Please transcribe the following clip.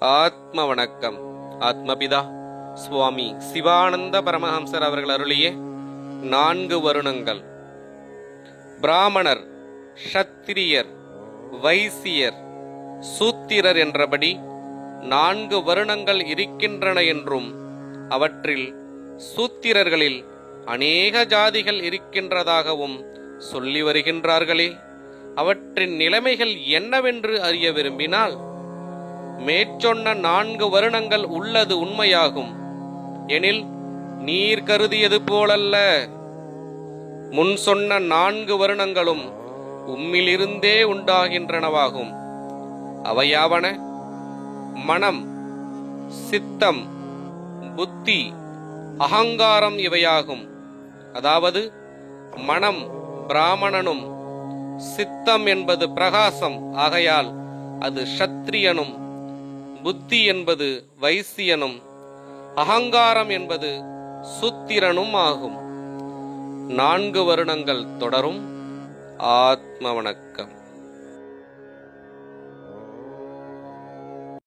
ஆத்ம வணக்கம் ஆத்மபிதா சுவாமி சிவானந்த பரமஹம்சர் அவர்கள் அருளிய நான்கு வருணங்கள். பிராமணர் ஷத்திரியர் வைசியர் சூத்திரர் என்றபடி நான்கு வருணங்கள் இருக்கின்றன என்றும் அவற்றில் சூத்திரர்களில் அநேக ஜாதிகள் இருக்கின்றதாகவும் சொல்லி வருகின்றார்களே. அவற்றின் நிலைமைகள் என்னவென்று அறிய விரும்பினால் மேற்சொன்ன நான்கு வருணங்கள் உள்ளது உண்மையாகும். எனில் நீர் கருதியது போலல்ல. முன் சொன்ன நான்கு வருணங்களும் உம்மிலிருந்தே உண்டாகின்றனவாகும். அவையாவன மனம் சித்தம் புத்தி அகங்காரம் இவையாகும். அதாவது மனம் பிராமணனும் சித்தம் என்பது பிரகாசம். ஆகையால் அது ஷத்ரியனும் புத்தி என்பது வைசியனும் அகங்காரம் என்பது சுத்திரனும் ஆகும். நான்கு வருடங்கள் தொடரும். ஆத்ம வணக்கம்.